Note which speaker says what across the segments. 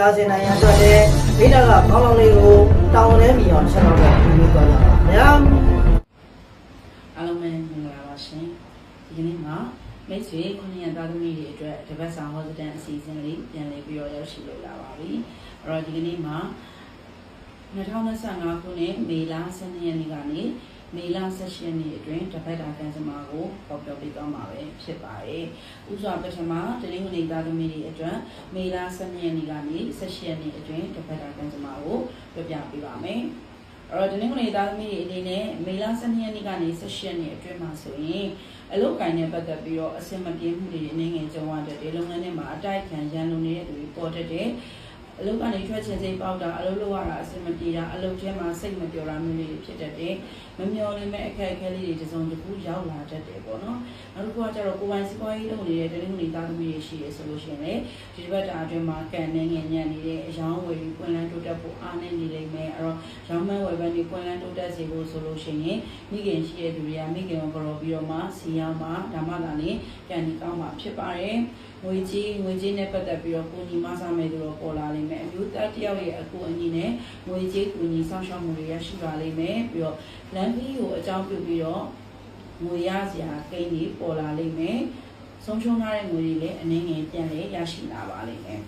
Speaker 1: လာစေနိုင်ရန်အတွက်လည်းမိသားကကောင်းကောင်းလေးကိုတောင်းလဲမိအောင်ချက်တော့ပြီးပြီးသွားကြပါဗျာ
Speaker 2: အားလုံးပဲမင်္ဂလာပါရှင်ဒီကနေ့မှာမိတ်ဆွေခုနှစ်ရက်သားသမီးတွေအတွက်တပတ်ဆောင်ဟောစတန်အစီအစဉ်လေးပြန်လည်ပြီးတော့ရောက်ရှိလာပါပြီအဲ့တော့ဒီကနေ့မှာ2025ခုနှစ်မေလ12ရက်နေ့ကနေ မေလ18ရက်နေ့အတွင်းတပတ်တာကန်စမာကိုပေါ်ပြပေးသွားမှာပဲဖြစ်ပါတယ်။ဥစွာပထမတနင်္ဂနွေသားသမီးတွေအတွက်မေလ12ရက်နေ့ကနေ18ရက်နေ့အတွင်းတပတ်တာကန်စမာကိုပြပြပေးပါမယ်။အဲ့တော့တနင်္ဂနွေသားသမီးတွေအနေနဲ့မေလ12ရက်နေ့ကနေ18ရက်နေ့အတွင်းမှာဆိုရင်အလုပ်ကိုင်းနဲ့ပတ်သက်ပြီးတော့အဆင်မပြေမှုတွေအနေငယ်ကြုံရတဲ့ဒီလုပ်ငန်းတွေမှာအတိုက်ခံရန်လုံနေတဲ့သူတွေပေါ်တတ်တဲ့ အလုပ်ကနေထွက်ချင်စိတ်ပေါက်တာအလုပ်လုပ်ရတာအဆင်မပြေတာအလုပ်ထဲမှာစိတ်မပြောတာမျိုးတွေဖြစ်တတ်တယ်မမျော်လင့်မဲ့အခက်အခဲလေးတွေတစ်စုံတစ်ခုရောက်လာတတ်တယ်ပေါ့နော်နောက်တစ်ခုကကျတော့ကိုယ်ပိုင်စီးပွားရေးလုပ်နေတဲ့တနင်္ဂနွေသားသမီးတွေရှိရဆိုလို့ရှိရင်လေဒီတစ်ပတ်တာအတွင်းမှာကန်နေငယ်ညံ့နေတဲ့အယောင်းဝယ်ပြီးပွင့်လန်းတိုးတက်ဖို့အားနည်းနေလိမ့်မယ်အဲ့တော့ရောင်းမဝယ်ဘက်နေပွင့်လန်းတိုးတက်စေဖို့ဆိုလို့ရှိရင်မိခင်ရှိတဲ့သူတွေကမိခင်ကိုကြော်ပြီးတော့မှစီရောက်မှဒါမှသာလေကန်ဒီကောင်းမှာဖြစ်ပါတယ် ငွေကြီးငွေကြီးနဲ့ပတ်သက်ပြီးတော့ကိုညီမစားမယ်သူတော့ပေါ်လာလိမ့်မယ်အမျိုးသားတယောက်ရဲ့အကူအညီနဲ့ငွေကြီးကူညီဆောင်ရှောက်မှုတွေရရှိပါလိမ့်မယ်ပြီးတော့လမ်းပြီးကိုအကြောင်းပြုပြီးတော့ငွေရစရာကိန်းကြီးပေါ်လာလိမ့်မယ်ဆုံးရှုံးထားတဲ့ငွေတွေလည်းအနည်းငယ်ပြန်လဲရရှိလာပါလိမ့်မယ်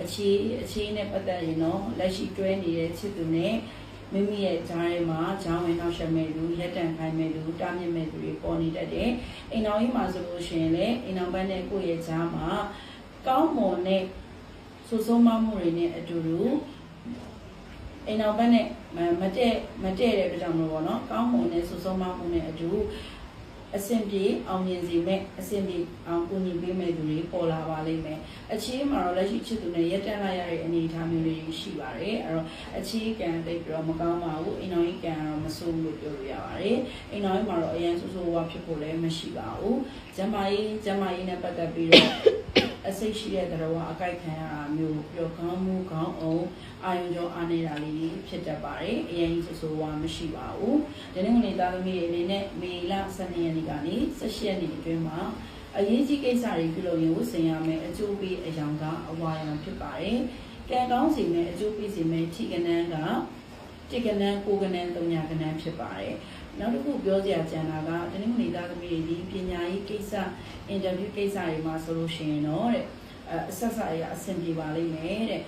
Speaker 2: အခြေအခြေနဲ့ပတ်သက်ရင်တော့လက်ရှိတွဲနေတဲ့ချစ်သူနဲ့ မိမိရဲ့ဂျားထဲမှာဂျောင်းဝင်နောက်ဆက်မဲ့လူလက်တံခိုင်းမဲ့လူတားမြစ်မဲ့လူတွေပေါ်နေတတ်တယ်အိမ်တော်ကြီးမှာဆိုလို့ရှိရင်လည်းအိမ်တော်ဘက်နဲ့ကိုယ့်ရဲ့ဂျားမှာကောင်းမွန်တဲ့ဆူဆုံးမမှုတွေနဲ့အတူတူအိမ်တော်ဘက်နဲ့မမတဲ့မတဲ့တဲ့အတွက်ကြောင့်မလို့ပေါ့နော်ကောင်းမွန်တဲ့ဆူဆုံးမမှုနဲ့အတူ အဆင်ပြေအောင်မြင်စေမဲ့အဆင်ပြေအောင်ကူညီပေးမဲ့သူတွေပေါ်လာပါလိမ့်မယ်အခြေမှာတော့လက်ရှိချစ်သူနဲ့ရက်တန့်လိုက်ရတဲ့အနေအထားမျိုးလေးရှိပါတယ်အဲ့တော့အခြေကံတိတ်ပြီးတော့မကောင်းပါဘူးအိမ်တော်ကြီးကံကတော့မဆိုးဘူးလို့ပြောလို့ရပါတယ်အိမ်တော်ကြီးမှာတော့အရင်ဆိုးဆိုးဝါးဖြစ်ဖို့လည်းမရှိပါဘူးကျမကြီးကျမကြီးနဲ့ပတ်သက်ပြီးတော့ အစိတ်ရှိတဲ့တော်အကြိုက်ခံရတာမျိုးပြီးတော့ခေါင်းမူခေါင်းအောင်အာယုံကြောအာနေတာလေးဖြစ်တတ်ပါတယ်အရင်ကြီးဆိုဆိုဝါမရှိပါဘူးဒီနေ့ကနေသားသမီးတွေအနေနဲ့မေလ12ရက်နေ့ကနေ18ရက်နေ့အတွင်းမှာအရေးကြီးကိစ္စတွေပြုလုပ်ရင်ဝတ်ဆင်ရမယ်အကျိုးပေးအယောင်ကအဝါရောင်ဖြစ်ပါတယ်ကံကောင်းစီမယ်အကျိုးပေးစီမယ်ထိကနန်းကတိကနန်းကိုကနန်းသုံးညာကနန်းဖြစ်ပါတယ် နောက်တစ်ခုပြောစရာကြံတာကတနင်္ဂနွေသားသမီးတွေဒီပညာရေးကိစ္စအင်တာဗျူးကိစ္စတွေမှာဆိုလို့ရှိရင်တော့တဲ့အအဆက်ဆက်အရာအဆင်ပြေပါလိမ့်မယ်တဲ့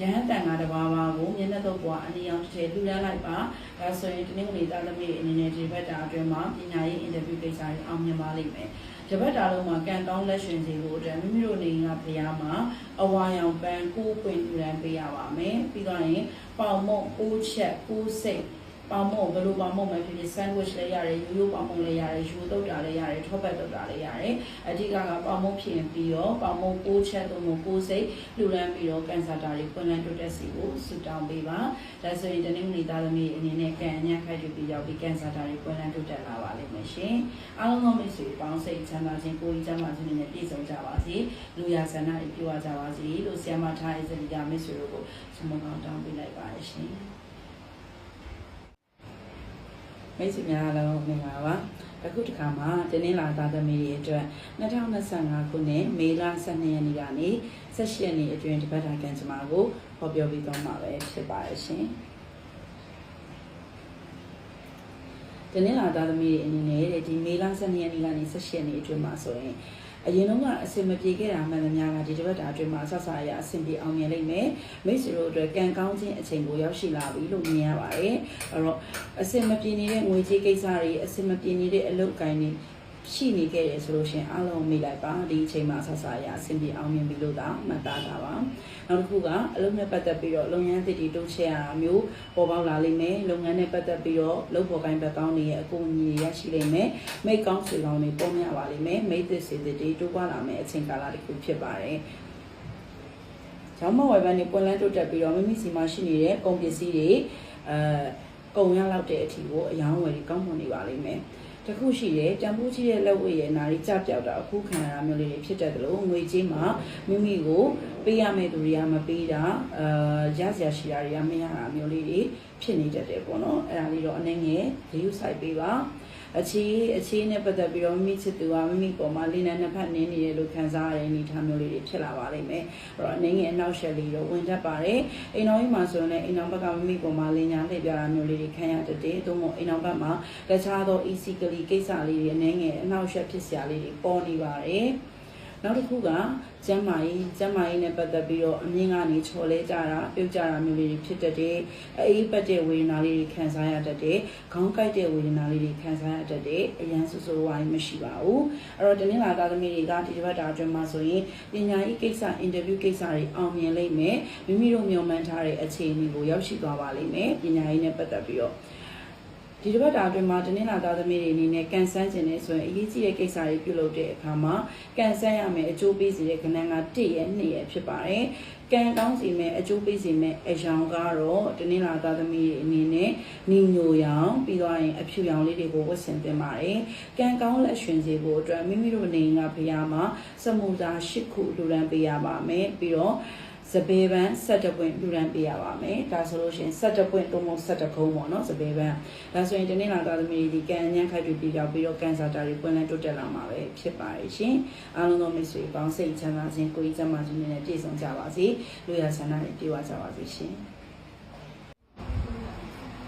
Speaker 2: ရဟန်းတန်ဃာတစ်ပါးပါကိုမျက်နှာတော့ကွာအနေအောင်တစ်ထည်လှူဒန်းလိုက်ပါဒါဆိုရင်တနင်္ဂနွေသားသမီးတွေအနေနဲ့ဒီဘက်တာအတွင်းမှာပညာရေးအင်တာဗျူးကိစ္စတွေအောင်မြင်ပါလိမ့်မယ်ဒီဘက်တာလုံးမှာကံကောင်းလက်ရှင်စီဖို့အတွက်မိမိတို့နေကဖျားမှာအဝါရောင်ပန်းကိုးပွင့်လှူဒန်းပေးရပါမယ်ပြီးတော့ရင်ပေါင်မုံကိုးချက်ကိုးစိတ် ပေါင်မုံဘယ်လိုပေါင်မုံပဲဖြစ်ဖြစ် sandwich လည်းရတယ်ရိုးရိုးပေါင်မုံလည်းရတယ်ယူတုတ်တာလည်းရတယ်ထောပတ်တုတ်တာလည်းရတယ်အဓိကကပေါင်မုံဖြစ်ရင်ပြီးတော့ပေါင်မုံကိုချက်သုံးမုံကိုစိတ်လှူဒန်းပြီးတော့ကန်ဆာတာတွေပွင့်လန်းတိုးတက်စီကိုဆူတောင်းပေးပါဒါဆိုရင်တနင်္ဂနွေသားသမီးအနေနဲ့ကံအညံ့ခိုက်ယူပြီးရောက်ပြီးကန်ဆာတာတွေပွင့်လန်းတိုးတက်လာပါလိမ့်မယ်ရှင်အားလုံးသောမိတ်ဆွေပေါင်းစိတ်ချမ်းသာခြင်းကိုယ်ကြီးချမ်းသာခြင်းနဲ့ပြည့်စုံကြပါစေလူရဆန္ဒတွေပြည့်ဝကြပါစေလို့ဆရာမထားရဲ့စရိယာမိတ်ဆွေတို့ကိုဆုမကောင်းတောင်းပေးလိုက်ပါရှင် မိတ်ဆွေများအားလုံးမင်္ဂလာပါအခုတစ်ခါမှာတင်းင်းလာသားသမီးတွေအတွက်2025ခုနှစ်မေလ12ရက်နေ့ကနေ18ရက်နေ့အတွင်းတပတ်တာကန်စမာကိုဟောပြောပြီးသွားမှာပဲဖြစ်ပါရဲ့ရှင်တင်းင်းလာသားသမီးတွေအနေနဲ့တဲ့ဒီမေလ12ရက်နေ့ကနေ18ရက်နေ့အတွင်းမှာဆိုရင် အရင်တော့ကအဆင်မပြေခဲ့တာမှန်သမျှကဒီတစ်ပတ်တာအတွင်းမှာဆက်ဆာရအဆင်ပြေအောင်မြင်လိမ့်မယ်မိတ်ဆွေတို့အတွက်ကံကောင်းခြင်းအချိန်ကိုရောက်ရှိလာပြီလို့မြင်ရပါတယ်အဲ့တော့အဆင်မပြေနေတဲ့ငွေကြေးကိစ္စတွေအဆင်မပြေနေတဲ့အလုပ်ကိုင်းတွေ ရှိနေခဲ့တယ်ဆိုလို့ရှင်အားလုံးမိလိုက်ပါဒီအချိန်မှာဆက်ဆာရအဆင်ပြေအောင်မြင်ပြီလို့သာမှတ်သားတာပါနောက်တစ်ခုကအလုပ်နဲ့ပတ်သက်ပြီးတော့လုပ်ငန်းသစ်တွေတိုးချဲ့ရတာမျိုးပေါ်ပေါက်လာလိမ့်မယ်လုပ်ငန်းနဲ့ပတ်သက်ပြီးတော့လုပ်ဖို့ကိုင်းဘက်ကောင်းတွေရဲ့အကူအညီရရှိလိမ့်မယ်မိတ်ကောင်းဆွေကောင်းတွေပုံမြပါလိမ့်မယ်မိတ်သစ်စေသစ်တွေတိုးပွားလာမယ်အချိန်ကာလတစ်ခုဖြစ်ပါတယ်ကျောင်းမဝယ်ပန်းနေပွင့်လန်းတိုးတက်ပြီးတော့မိမိစီမှာရှိနေတဲ့ကုန်ပစ္စည်းတွေအဲကုန်ရလောက်တဲ့အထီကိုအယောင်းဝယ်ပြီးကောင်းမွန်နေပါလိမ့်မယ် တခုရှိတယ်တန်ဖိုးကြီးတဲ့လက်ဝဲရဲ့နာရီကြပြောက်တာအခုခံရတာမျိုးလေးတွေဖြစ်တတ်တယ်လို့ငွေကြေးမှာမိမိကိုပေးရမယ့်သူတွေကမပေးတာအာရစရာရှိတာတွေကမရတာမျိုးလေးတွေဖြစ်နေတတ်တယ်ပေါ့နော်အဲ့ဒါလေးတော့အနည်းငယ် view site ပေးပါ အခြေအခြေနဲ့ပတ်သက်ပြီးတော့မိမိချစ်သူကမိမိပေါ်မှာလေးနဲ့နှစ်ဖက်နင်းနေတယ်လို့ခံစားရတဲ့အနေအထားမျိုးလေးတွေဖြစ်လာပါလိမ့်မယ်အဲ့တော့အနေငယ်အနောက်ရှက်လေးတော့ဝင်တတ်ပါတယ်အိမ်တော်ကြီးမှာဆိုရင်လည်းအိမ်တော်ဘက်ကမိမိပေါ်မှာလင်းညာလှည့်ပြတာမျိုးလေးတွေခံရတတ်တယ်သို့မဟုတ်အိမ်တော်ဘက်မှာတခြားသော easy ကလေးကိစ္စလေးတွေအနေငယ်အနောက်ရှက်ဖြစ်စရာလေးတွေပေါ်နေပါတယ် နောက်တစ်ခုကကျမ်းမာရေးကျမ်းမာရေးနဲ့ပတ်သက်ပြီးတော့အမြင့်ကနေချော်လဲကြတာပြုတ်ကြတာမျိုးလေးတွေဖြစ်တတ်တယ်။အေးပတ်တဲ့ဝေဒနာလေးတွေခံစားရတတ်တယ်။ခေါင်းကိုက်တဲ့ဝေဒနာလေးတွေခံစားရတတ်တယ်။အရန်ဆူဆူဝိုင်းမရှိပါဘူး။အဲ့တော့တနင်္လာသားသမီးတွေကဒီတစ်ပတ်တာအတွင်းမှာဆိုရင်ပညာရေးကိစ္စအင်တာဗျူးကိစ္စတွေအောင်မြင်လိမ့်မယ်။မိမိတို့မျှော်မှန်းထားတဲ့အခြေအနေကိုရောက်ရှိသွားပါလိမ့်မယ်။ပညာရေးနဲ့ပတ်သက်ပြီးတော့ ဒီတစ်ပတ်တာအတွင်းမှာတင်းလာသားသမီးတွေအနေနဲ့ကန်ဆန်းကျင်နေဆိုရင်အရေးကြီးတဲ့ကိစ္စတွေပြုလုပ်တဲ့အခါမှာကန်ဆန်းရမယ်အကျိုးပေးစေတဲ့ကဏ္ဍက1ရဲ့2ရဲ့ဖြစ်ပါတယ်။ကန်ကောင်းစီမဲ့အကျိုးပေးစေမဲ့အယောင်ကတော့တင်းလာသားသမီးတွေအနေနဲ့ညီညိုရောင်ပြီးသွားရင်အဖြူရောင်လေးတွေကိုဝတ်ဆင်သင့်ပါတယ်။ကန်ကောင်းလက်ရွှင်စေဖို့အတွက်မိမိတို့နေငါဖျားမှာစမူတာ၈ခုလူရန်ပေးရပါမယ်။ပြီးတော့ စပယ်ပန်း17ပွင့်လူရန်ပေးရပါမယ်ဒါဆိုလို့ရှိရင်17ပွင့်တုံးလုံး17ခုံးပေါ့နော်စပယ်ပန်းဒါဆိုရင်တနေ့လာသားသမီးတွေဒီကံအញ្ញမ်းခိုက်တွေပြီးတော့ပြီးတော့ကန်ဆာတာတွေပွင့်လန်းတိုးတက်လာမှာပဲဖြစ်ပါရဲ့ရှင်အားလုံးသောမိတ်ဆွေပေါင်းစိတ်ချမ်းသာခြင်းကိုယ်ကြီးကျန်းမာခြင်းနဲ့ပြည့်စုံကြပါစေလူရဆန္ဒတွေပြည့်ဝကြပါစေရှင်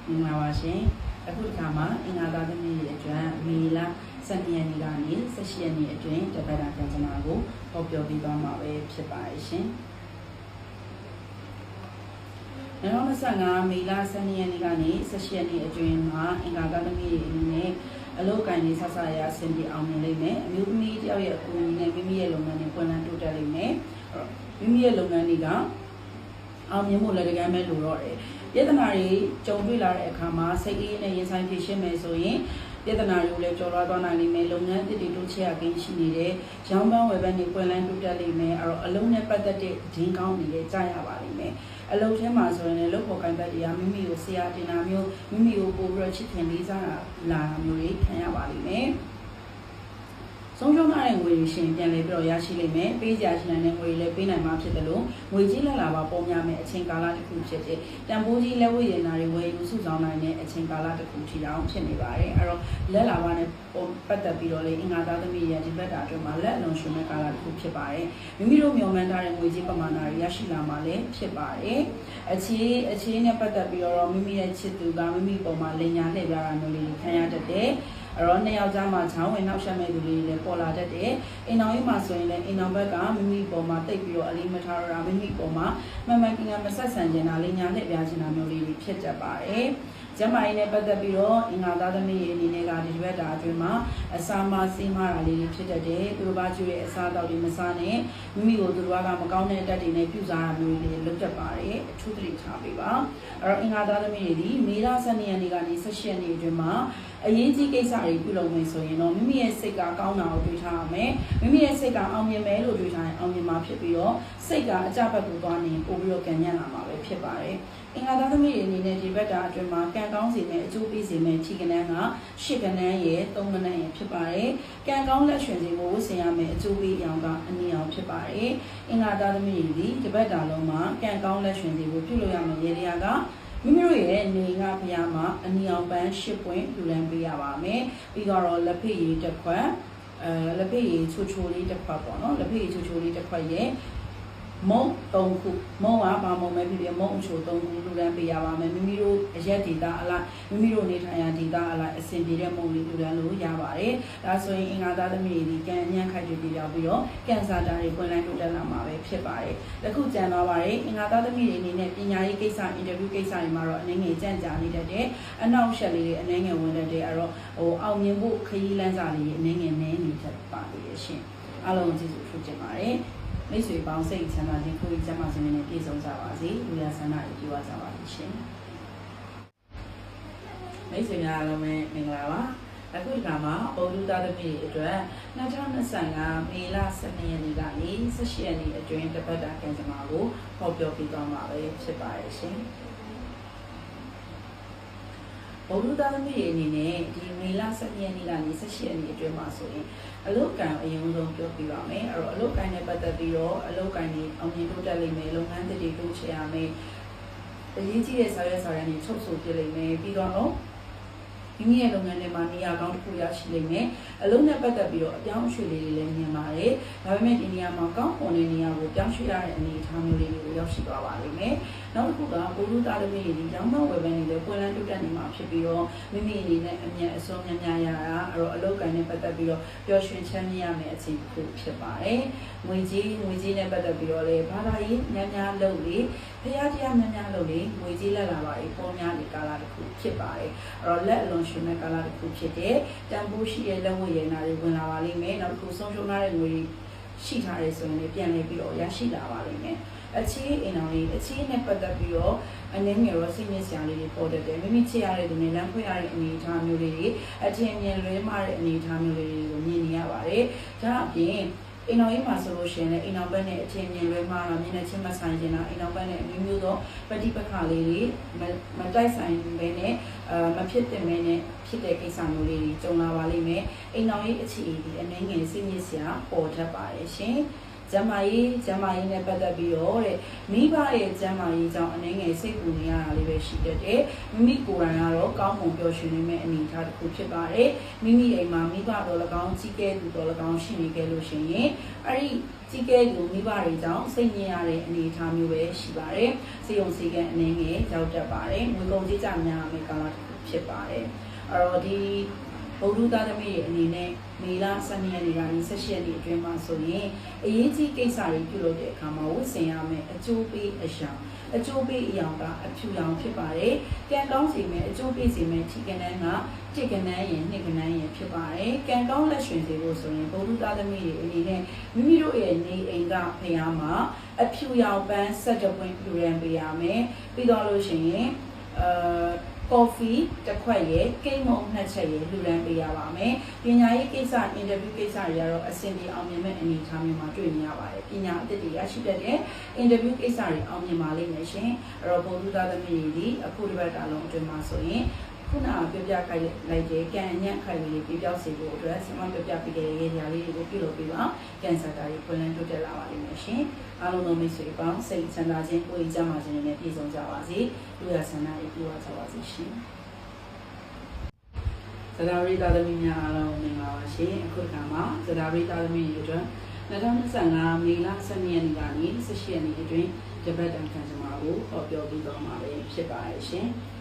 Speaker 2: မင်္ဂလာပါရှင်အခုဒီခါမှာအင်္ဂါသားသမီးတွေအတွက်မေလ12ရက်နေ့ကနေ18ရက်နေ့အတွင်းတပတ်တာကံကြမ္မာကိုဟောပြောပြီးသွားမှာပဲဖြစ်ပါရဲ့ရှင် 2025မေလ12ရက်နေ့ကနေ18ရက်နေ့အတွင်းမှာအင်္ဂါသားသမီးတွေအနေနဲ့အလုပ်ကိုင်နေဆက်ဆရအဆင်ပြေအောင်မြင်လိမ့်မယ်အမျိုးသမီးတယောက်ရဲ့အကူအညီနဲ့မိမိရဲ့လုပ်ငန်းတွေပွင့်လန်းတိုးတက်လိမ့်မယ်အဲ့တော့မိမိရဲ့လုပ်ငန်းတွေကအောင်မြင်မှုလက်တကမ်းပဲလိုတော့တယ်ပြဿနာတွေကြုံတွေ့လာတဲ့အခါမှာစိတ်အေးနဲ့ရင်ဆိုင်ဖြေရှင်းမယ်ဆိုရင်ပြဿနာတွေကိုလည်းကျော်လွှားသွားနိုင်လိမ့်မယ်လုပ်ငန်းတစ်တွေတိုးချဲ့ရကိန်းရှိနေတယ်ရောင်းပန်းဝယ်ပန်းတွေပွင့်လန်းတိုးတက်လိမ့်မယ်အဲ့တော့အလုံးနဲ့ပတ်သက်တဲ့ဂျင်းကောင်းတွေလည်းကြားရပါလိမ့်မယ် အလုပ်ထဲမှာဆိုရင်လည်းလုပ်ဖို့ကိုင်ဘက်တွေကမိမိကိုဆရာတင်တာမျိုးမိမိကိုပို့ပြီးတော့ချစ်ခင်လေးစားတာလာတာမျိုးတွေခံရပါလိမ့်မယ် ဆုံးရှုံးထားတဲ့ငွေတွေရှင်ပြန်လဲပြီးတော့ရရှိလိမ့်မယ်ပေးကြရှိနိုင်တဲ့ငွေတွေလည်းပေးနိုင်မှာဖြစ်တယ်လို့ငွေကြီးလက်လာပါပုံများမယ်အချိန်ကာလတစ်ခုဖြစ်တဲ့တန်ဖိုးကြီးလက်ဝဲရည်နာတွေဝယ်ယူစုဆောင်နိုင်တဲ့အချိန်ကာလတစ်ခုထီတောင်ဖြစ်နေပါတယ်အဲ့တော့လက်လာပါနဲ့ပုံပတ်သက်ပြီးတော့လေအင်္ဂါသားသမီးရဲ့ဒီဘက်တာအတွင်းမှာလက်အလုံးရှင်တဲ့ကာလတစ်ခုဖြစ်ပါတယ်မိမိတို့မျှော်မှန်းထားတဲ့ငွေကြီးပမာဏတွေရရှိလာမှာလည်းဖြစ်ပါတယ်အခြေအခြေနဲ့ပတ်သက်ပြီးတော့မိမိရဲ့ချစ်သူကမိမိပုံမှာလင်ညာလှည့်ပြတာမျိုးလေးခံရတတ်တယ် အဲ့တော့နှစ်ယောက်ကြားမှာချောင်းဝင်နောက်ဆက်မဲ့သူလေးတွေလည်းပေါ်လာတတ်တယ်။အိမ်တော်ကြီးမှာဆိုရင်လည်းအိမ်တော်ဘက်ကမိမိပေါ်မှာတိတ်ပြီးတော့အလေးမထားတော့တာမိမိပေါ်မှာမှန်မှန်ကန်ကန်မဆက်ဆံကျင်တာလေးညာလှည့်ပြချင်တာမျိုးလေးတွေဖြစ်တတ်ပါတယ်။ကျမကြီးနဲ့ပတ်သက်ပြီးတော့အင်္ဂါသားသမီးရဲ့အနေနဲ့ကဒီဘက်တာအတွင်းမှာအစာမစီးမတာလေးတွေဖြစ်တတ်တယ်။သူတို့ဘာကျွေးတဲ့အစားအသောက်တွေမစားနဲ့မိမိကိုသူတို့ကမကောင်းတဲ့အတက်တွေနဲ့ပြုစားတာမျိုးတွေလုပ်တတ်ပါတယ်။အထူးသတိထားပေးပါ။အဲ့တော့အင်္ဂါသားသမီးတွေဒီမေလ12ရက်နေ့ကနေ18ရက်နေ့အတွင်းမှာအရေးကြီးကိစ္စတွေပြုလုပ်မယ်ဆိုရင်တော့မိမိရဲ့စိတ်ကကောင်းတာကိုတွေးထားရမယ်မိမိရဲ့စိတ်ကအောင်မြင်မယ်လို့တွေးထားရင်အောင်မြင်မှာဖြစ်ပြီးတော့စိတ်ကအကြဘက်ကိုသွားနေပို့ပြီးတော့ကံညံ့လာမှာပဲဖြစ်ပါတယ်အင်္ဂါသားသမီးတွေအနေနဲ့ဒီဘက်တာအတွင်းမှာကံကောင်းစေမယ်အကျိုးပေးစေမယ်ခြေကနန်းကရှစ်ကနန်းရဲ့သုံးကနန်းရဲ့ဖြစ်ပါတယ်ကံကောင်းလက်ရွှင်စေဖို့ဝတ်ဆင်ရမယ်အကျိုးပေးအရောင်ကအနည်းအောင်ဖြစ်ပါတယ်အင်္ဂါသားသမီးတွေဒီဒီဘက်တာလုံးမှာကံကောင်းလက်ရွှင်စေဖို့ပြုလုပ်ရမယ်ရေရာက မိမိတို့ရဲ့နေငါဖျားမှာအနီအောင်ပန်း၈ပွင့်လူလန်းပေးရပါမယ်ပြီးတော့လက်ဖိရည်တစ်ခွက်အဲလက်ဖိရည်ချိုချိုလေးတစ်ခွက်ပေါ့နော်လက်ဖိရည်ချိုချိုလေးတစ်ခွက်ရဲ့ မုံ၃ခုမုံကဘာမုံပဲဖြစ်ဖြစ်မုံအချို၃ခုလူလန်းပေးရပါမယ်မိမိတို့အရက်ဒေတာအလိုက်မိမိတို့နေထိုင်ရာဒေတာအလိုက်အဆင်ပြေတဲ့မုံလေးလူလန်းလို့ရပါတယ်ဒါဆိုရင်အင်္ဂါသားသမီးတွေဒီကံအညံ့ခိုက်တွေပြကြပြီးတော့ကင်ဆာတာတွေပွင့်လိုက်တိုးတက်လာမှာပဲဖြစ်ပါတယ်အခုကြံသွားပါတယ်အင်္ဂါသားသမီးတွေအနေနဲ့ပညာရေးကိစ္စအင်တာဗျူးကိစ္စတွေမှာတော့အနေငယ်ကြံ့ကြာနေတတ်တယ်အနောက်ရှက်လေးတွေအနေငယ်ဝင်တတ်တယ်အဲ့တော့ဟိုအောင်မြင်ဖို့ခရီးလမ်းစာလေးအနေငယ်နည်းနေတတ်ပါလေရှင်အားလုံးကျေးဇူးထုတ်ကြပါတယ် မိတ်ဆွေပေါင်းစိတ်ချမ်းသာခြင်းကိုယ်ကျမ်းမာခြင်းနဲ့ပြည့်စုံကြပါစေလူရဆန္ဒတွေပြည့်ဝကြပါလိမ့်ရှင်မိတ်ဆွေများအားလုံးပဲမင်္ဂလာပါအခုဒီကမှာဗုဒ္ဓသားသမီးတွေအတွက်2025မေလ12ရက်နေ့ကနေ18ရက်နေ့အတွင်းတပတ်တာကံကြမ္မာကိုဟောပြောပြသွားမှာပဲဖြစ်ပါရဲ့ရှင် ဗုဒ္ဓသားသမီးတွေအနေနဲ့ဒီမေလ12ရက်နေ့ကနေ18ရက်နေ့အတွင်းမှာဆိုရင်အလုတ်ကံအရင်ဆုံးပြောပြပါမယ်အဲ့တော့အလုတ်ကံနဲ့ပတ်သက်ပြီးတော့အလုတ်ကံကြီးအောင်မြင်တိုးတက်လိမ့်မယ်လုပ်ငန်းတွေတိုးချဲ့ရမယ်အရေးကြီးတဲ့ဆောင်ရွက်ဆောင်ရည်တွေချုပ်ဆိုပြလိမ့်မယ်ပြီးတော့မိမိရဲ့လုပ်ငန်းတွေမှာနေရာကောင်းတစ်ခုရရှိလိမ့်မယ်အလုံးနဲ့ပတ်သက်ပြီးတော့အပြောင်းအရွှေ့လေးတွေလည်းမြင်ပါတယ်ဒါပေမဲ့ဒီနေရာမှာကောင်းမွန်တဲ့နေရာကိုပြောင်းရွှေ့ရတဲ့အနေအထားမျိုးလေးတွေကိုရောက်ရှိသွားပါလိမ့်မယ်နောက်တစ်ခုကဘုရုသားသမီးတွေဒီကျောင်းမဝယ်ပန်းတွေလည်းပွင့်လန်းတိုးတက်နေမှာဖြစ်ပြီးတော့မိမိအနေနဲ့အမြတ်အစွန်းများများရတာအဲ့တော့အလုပ်ကိုင်နဲ့ပတ်သက်ပြီးတော့ပျော်ရွှင်ချမ်းမြေ့ရမယ့်အချိန်တစ်ခုဖြစ်ပါတယ်ငွေကြီးငွေကြီးနဲ့ပတ်သက်ပြီးတော့လည်းဘာသာရေးများများလုပ်လေဖျားတရားများများလုပ်လေငွေကြီးလက်လာပါလေပေါ်များလေကာလတစ်ခုဖြစ်ပါတယ်အဲ့တော့လက်အလွန်ရှင်မဲ့ကာလတစ်ခုဖြစ်တဲ့တန်ဖိုးရှိတဲ့လက်ဝတ်ရည်နာတွေဝင်လာပါလိမ့်မယ်နောက်တစ်ခုဆုံးရှုံးထားတဲ့ငွေရှိထားတယ်ဆိုရင်လည်းပြန်လည်ပြီးတော့ရရှိလာပါလိမ့်မယ် အခြေအိမ်တော်လေးအခြေနဲ့ပတ်သက်ပြီးတော့အနေငယ်ရောစိတ်ညစ်စရာလေးတွေပေါ်တတ်တယ်မိမိချစ်ရတဲ့သူနဲ့လမ်းဖွင့်ရတဲ့အနေအထားမျိုးလေးတွေအထင်မြင်လွဲမှားတဲ့အနေအထားမျိုးလေးတွေကိုမြင်နေရပါတယ်ဒါအပြင်အိမ်တော်ကြီးမှာဆိုလို့ရှိရင်လည်းအိမ်တော်ဘက်နဲ့အထင်မြင်လွဲမှားတာမျက်နှာချင်းမဆိုင်ခြင်းတာအိမ်တော်ဘက်နဲ့အမျိုးမျိုးသောပฏิပက္ခလေးတွေမတိုက်ဆိုင်ဘဲနဲ့အာမဖြစ်တဲ့မဲနဲ့ဖြစ်တဲ့ကိစ္စမျိုးလေးတွေကြုံလာပါလိမ့်မယ်အိမ်တော်ကြီးအခြေအနေဒီအနေငယ်စိတ်ညစ်စရာပေါ်တတ်ပါတယ်ရှင် ကျမကြီးကျမကြီးနဲ့ပတ်သက်ပြီးတော့တဲ့မိဘရဲ့ကျမကြီးကြောင့်အနေငယ်စိတ်ပူနေရတာလေးပဲရှိတတ်တယ်မိမိကိုယ်တိုင်ကတော့ကောင်းမွန်ပျော်ရွှင်နေမယ့်အနေအထားတစ်ခုဖြစ်ပါတယ်မိမိအိမ်မှာမိဘတော်၎င်းကြီးကဲသူတော်၎င်းရှိနေကြလို့ရှိရင်အဲ့ဒီကြီးကဲသူမိဘတွေကြောင့်စိတ်ညစ်ရတဲ့အနေအထားမျိုးပဲရှိပါတယ်စေုံစီကံအနေငယ်ရောက်တတ်ပါတယ်ငွေကုန်ကြေးကြများမယ့်ကာလတစ်ခုဖြစ်ပါတယ်အဲ့တော့ဒီ ဗုဒ္ဓသားသမီးရဲ့အနေနဲ့မေလ12ရက်နေ့ကနေ18ရက်နေ့အတွင်းမှာဆိုရင်အရေးကြီးကိစ္စတွေပြုလုပ်တဲ့အခါမှာဝတ်ဆင်ရမယ့်အကျိုးပေးအရာအကျိုးပေးအရာကအဖြူရောင်ဖြစ်ပါတယ်။ကံကောင်းစီမဲ့အကျိုးပေးစီမဲ့ခြေကနန်းကခြေကနန်းရင်နှိကနန်းရင်ဖြစ်ပါတယ်။ကံကောင်းလက်ရွှင်စေဖို့ဆိုရင်ဗုဒ္ဓသားသမီးတွေအနေနဲ့မိမိတို့ရဲ့နေအိမ်ကဖျားမှာအဖြူရောင်ပန်းဆက်တပွင့်ပြူရန်ပေးရမယ်။ပြီးတော့လို့ရှိရင်အာ ကော်ဖီတစ်ခွက်ရယ်ကိတ်မုံနှစ်ချက်ရယ်လူရန်ပေးရပါမယ်။ပညာရေးကိစ္စအင်တာဗျူးကိစ္စတွေကတော့အဆင်ပြေအောင်မြင်မဲ့အနေအထားမျိုးမှာတွေ့နေရပါတယ်။ပညာအသစ်တွေရရှိတတ်တဲ့အင်တာဗျူးကိစ္စတွေအောင်မြင်ပါလိမ့်မယ်ရှင်။အဲ့တော့ဘုသူသားသမီးတွေဒီအခုဒီဘက်တာလုံးအတွင်းမှာဆိုရင် ခုနကပြပြခိုက်လိုက်တဲ့ကံအညံ့ခိုက်လေးပြပြောက်စေဖို့အတွက်ဆင်မပြပြပေးခဲ့တဲ့နေရာလေးတွေကိုပြုလုပ်ပြီးတော့ကန်ဆာတာတွေပွင့်လန်းတိုးတက်လာပါလိမ့်မယ်ရှင်။အားလုံးသောမိတ်ဆွေပေါင်းစိတ်ချမ်းသာခြင်းကိုယ်ကြီးကျန်းမာခြင်းတွေနဲ့ပြည့်စုံကြပါစေ။လူရဆန္ဒတွေပြည့်ဝကြပါစေရှင်။သဒ္ဒါရိသာသမီများအားလုံးမင်္ဂလာပါရှင်။အခုတစ်ခါမှာသဒ္ဒါရိသာသမီတွေအတွက်2025မေလ12ရက်နေ့ကနေ18ရက်နေ့အတွင်းတပတ်တန်ခံစမာကိုဟောပြောပြီးတော့မှာပဲဖြစ်ပါရဲ့ရှင်။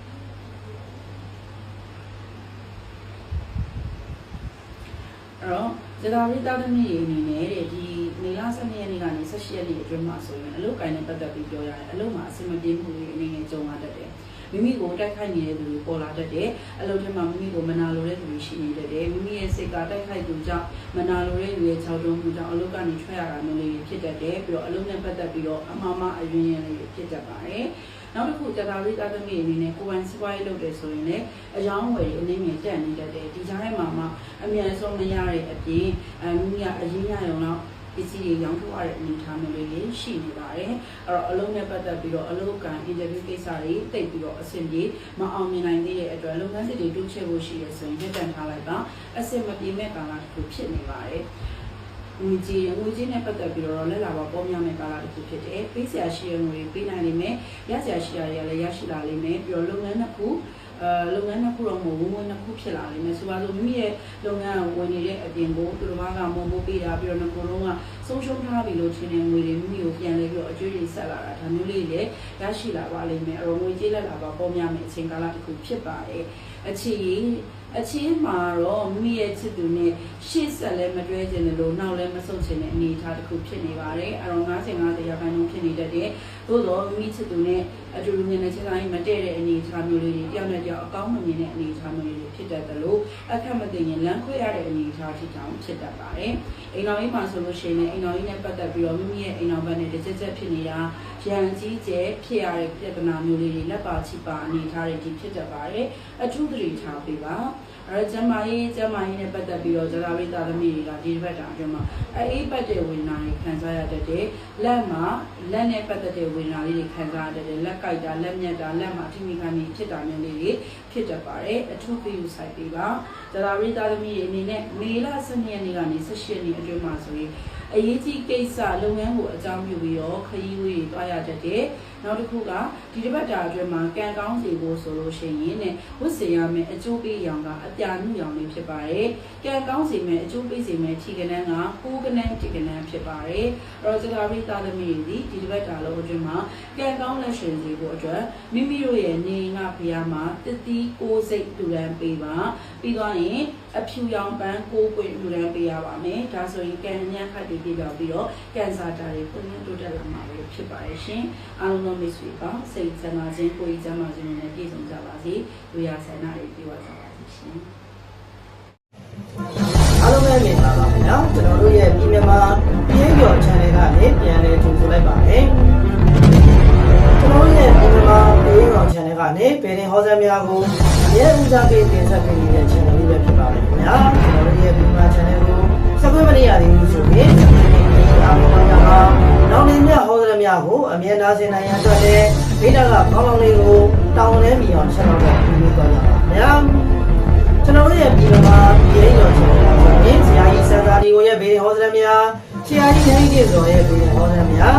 Speaker 2: အဲ့တော့ဇဂာရိတာသမီးအနေနဲ့တဲ့ဒီမေလ12ရက်နေ့ကနေ18ရက်နေ့အတွင်းမှာဆိုရင်အလုပ်ကိုင်းနဲ့ပတ်သက်ပြီးပြောရတယ်အလုပ်မှာအဆင်မပြေမှုတွေအနေနဲ့ကြုံရတတ်တယ်မိမိကိုတိုက်ခိုက်နေတဲ့သူတွေပေါ်လာတတ်တယ်အလုပ်ထဲမှာမိမိကိုမနာလိုတဲ့သူတွေရှိနေတတ်တယ်မိမိရဲ့စိတ်ကတိုက်ခိုက်သူကြောင့်မနာလိုတဲ့လူရဲ့ခြောက်တုံးမှုကြောင့်အလုပ်ကနေထွက်ရတာမျိုးလေးဖြစ်တတ်တယ်ပြီးတော့အလုပ်နဲ့ပတ်သက်ပြီးတော့အမှားမှားအယွင်းရလေးဖြစ်တတ်ပါတယ် နောက်တစ်ခုတကာရိတာသမီးအနေနဲ့ကိုယ်ပိုင်စီးပွားရေးလုပ်တယ်ဆိုရင်လည်းအယောင်းဝယ်အနေနဲ့တက်နေတတ်တယ်ဒီကြားထဲမှာမှအမြန်ဆုံးမရတဲ့အပြင်အမိမိကအရင်ရရုံတော့ပစ္စည်းတွေရောင်းထုတ်ရတဲ့အနေအထားမျိုးလေးတွေရှိနေပါတယ်အဲ့တော့အလုံးနဲ့ပတ်သက်ပြီးတော့အလုပ်ကန်အင်တာဗျူးကိစ္စတွေတိတ်ပြီးတော့အဆင်ပြေမအောင်မြင်နိုင်သေးတဲ့အတွက်လုပ်ငန်းတွေတိုးချဲ့ဖို့ရှိရဆိုရင်ညှက်တန်ထားလိုက်ပါအဆင်မပြေမဲ့ကာလတစ်ခုဖြစ်နေပါတယ် ငွေကြေးငွေကြေးနဲ့ပတ်သက်ပြီးတော့လက်လာပါပေါ်များမဲ့ကာလတစ်ခုဖြစ်တယ်ပေးစရာရှိတဲ့ငွေပေးနိုင်လိမ့်မယ်ရစရာရှိတာတွေကလည်းရရှိလာလိမ့်မယ်ပြီးတော့လုပ်ငန်းတစ်ခုအဲလုပ်ငန်းတစ်ခုတော့မဟုတ်ဘူးဝင်တစ်ခုဖြစ်လာလိမ့်မယ်ဆိုပါစို့မိမိရဲ့လုပ်ငန်းကိုဝင်နေတဲ့အပြင်ကိုသူတို့ကမုံဖို့ပေးတာပြီးတော့ငကိုယ်လုံးကဆုံးရှုံးထားပြီလို့ထင်တဲ့ငွေတွေမိမိကိုပြန်လဲပြီးတော့အကျွေးတွေဆက်လာတာဒါမျိုးလေးတွေရရှိလာပါလိမ့်မယ်အဲ့တော့ငွေကြေးလက်လာပါပေါ်များမယ်အချိန်ကာလတစ်ခုဖြစ်ပါတယ်အခြေ အချင်းမှာတော့မိမိရဲ့ချစ်သူနဲ့ရှေ့ဆက်လည်းမတွဲကျင်တယ်လို့နောက်လည်းမဆုတ်ချင်တဲ့အနေအထားတစ်ခုဖြစ်နေပါတယ်အဲ့တော့90 50ရာခိုင်နှုန်းဖြစ်နေတတ်တဲ့ သို့တော့မိမိချစ်သူနဲ့အတူတူမြင်တဲ့ချစ်တိုင်းမတည့်တဲ့အနေအထားမျိုးလေးတွေတယောက်နဲ့တယောက်အကောင်းမမြင်တဲ့အနေအထားမျိုးလေးတွေဖြစ်တတ်တယ်လို့အခက်မသိရင်လမ်းခွဲရတဲ့အနေအထားဖြစ်ကြောင်းဖြစ်တတ်ပါတယ်အိမ်တော်ကြီးမှာဆိုလို့ရှိရင်အိမ်တော်ကြီးနဲ့ပတ်သက်ပြီးတော့မိမိရဲ့အိမ်တော်ဘက်နဲ့တစ်ချက်ချက်ဖြစ်နေတာရန်ကြီးကျဲဖြစ်ရတဲ့ပြဿနာမျိုးလေးတွေလက်ပါချိပါအနေအထားတွေဒီဖြစ်တတ်ပါတယ်အထူးသတိထားပေးပါအဲ့တော့ကျမကြီးကျမကြီးနဲ့ပတ်သက်ပြီးတော့ဇာဝိတာသမီးတွေကဒီတစ်ပတ်တာအတွင်းမှာအေးပတ်တဲ့ဝေဒနာတွေခံစားရတတ်တယ်လက်မှာလက်နဲ့ပတ်သက်တဲ့ဝေဒနာလေးတွေခံစားရတတ်တယ်လက်ကိုက်တာလက်မြက်တာလက်မှာထိမိခံနေဖြစ်တာမျိုးလေးတွေ ဖြစ်တတ်ပါတယ်အထူးပြုစိုက်ပေးပါဇာဝိတာသမီးတွေအနေနဲ့မေလ12ရက်နေ့ကနေ18ရက်နေ့အတွင်းမှာဆိုရင်အရေးကြီးကိစ္စလုပ်ငန်းကိုအကြောင်းပြုပြီးတော့ခရီးဝေးတွားရတတ်တယ်နောက်တစ်ခုကဒီတစ်ပတ်တာအတွင်းမှာကံကောင်းစီဖို့ဆိုလို့ရှိရင်နဲ့ဝတ်စေရမယ့်အကျိုးပေးရောင်ကအပြာနုရောင်လေးဖြစ်ပါတယ်ကံကောင်းစီမယ့်အကျိုးပေးစီမယ့်ခြေကနန်းကကိုးကနန်းခြေကနန်းဖြစ်ပါတယ်အဲ့တော့စကားရိသားသမီးတွေဒီဒီတစ်ပတ်တာလုံးအတွင်းမှာကံကောင်းလက်ရှင်စီဖို့အတွက်မိမိတို့ရဲ့နေငါဖျားမှာတတိကိုးစိတ်တူရန်ပေးပါပြီးသွားရင်အဖြူရောင်ပန်းကိုးပွင့်တူရန်ပေးရပါမယ်ဒါဆိုရင်ကံညံ့ခတ်တွေပြပြောပြီးတော့ကင်ဆာတာတွေပုံမှန်တိုးတက်လာမှာပဲဖြစ်ပါရဲ့ရှင်အားလုံးသောမိတ်ဆွေပေါင်းစိတ်ချမ်းသာခြင်းကိုယ်ကြီးချမ်းသာခြင်းနဲ့ပြည့်စုံကြပါစေလူရဆန္ဒတွေပြည့်ဝကြပါစေရှင်
Speaker 1: အားလုံးပဲမြင်ပါပါခင်ဗျာကျွန်တော်တို့ရဲ့ပြည်မြန်မာပြင်းကျော် channel ကနေပြန်လည်ကြိုဆိုလိုက်ပါတယ်ကျွန်တော်တို့ရဲ့ပြည်မြန်မာ ပြင်းကျော် channel ကနေပေရင်ဟောစမ်းများကိုအမြဲဦးစားပေးတင်ဆက်ပေးနေတဲ့ channel လေးပဲဖြစ်ပါတယ်ခင်ဗျာကျွန်တော်တို့ရဲ့ပြည်မြန်မာ channel ကို subscribe မလုပ်ရသေးဘူးဆိုရင် subscribe လုပ်အားပေးပါကြပါနောက်နေ့မြဟောစမ်းများကိုအမြဲနားဆင်နိုင်ရန်အတွက်လည်းဒိတာကကောင်းကောင်းလေးကိုတောင်းလဲမိအောင်ဆက်တော့ပြီးပြီးသွားကြပါခင်ဗျာကျွန်တော်တို့ရဲ့ပြည်တော်မှာပြည်တော်ရှင်ဆိုရင်ဆရာကြီးစံသာဒီကိုရဲ့ဘေးဟောစရများဆရာကြီးနိုင်ကျေစော်ရဲ့ဘေးဟောစရများ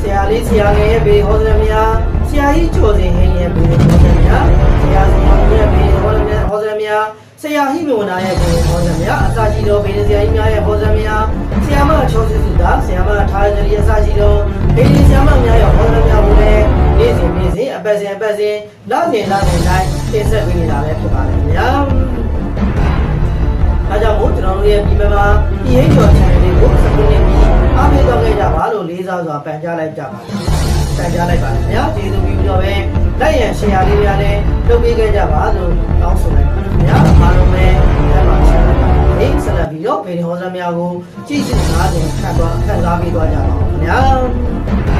Speaker 1: ဆရာလေးဆရာငယ်ရဲ့ဘေးဟောစရများဆရာကြီးကျော်စင်ဟင်းရဲ့ဘေးဟောစရများဆရာစင်ရဲ့ဘေးဟောစရများဟောစရများဆရာဟိမဝနာရဲ့ဘေးဟောစရများအစာကြီးတော်ဘေးဆရာကြီးများရဲ့ဟောစရများဆရာမချောစစ်စုသားဆရာမထားကြရီအစာကြီးတော်ဘေးဆရာမများရဲ့ဟောစရများကိုလည်းနေ့စဉ်နေ့စဉ်အပတ်စဉ်အပတ်စဉ်လောက်စဉ်လောက်စဉ်တိုင်းတင်ဆက်ပေးနေတာပဲဖြစ်ပါတယ်ခင်ဗျာဒါကြောင့်မို့ကျွန်တော်တို့ရဲ့ပြည်မမှာပြည်ဟိကျော် channel လေးကိုစပင်းနေပြီး အားပေးတော့ခဲ့ကြပါလို့လေးစားစွာပန်ကြားလိုက်ကြပါတယ်။ပန်ကြားလိုက်ပါတယ်ခင်ဗျာ။ကျေးဇူးပြုပြီးတော့ပဲလက်ရန် share လေးများလည်းလုပ်ပေးခဲ့ကြပါလို့တောင်းဆိုလိုက်ပါတယ်ခင်ဗျာ။အားလုံးပဲလက်မှာ share လိုက်ပါမယ်။ဆက်လက်ပြီးတော့ဗီဒီယိုဟောစများကိုကြည့်ရှုနားဆင်ခံသွားခံစားပေးသွားကြပါဦးခင်ဗျာ။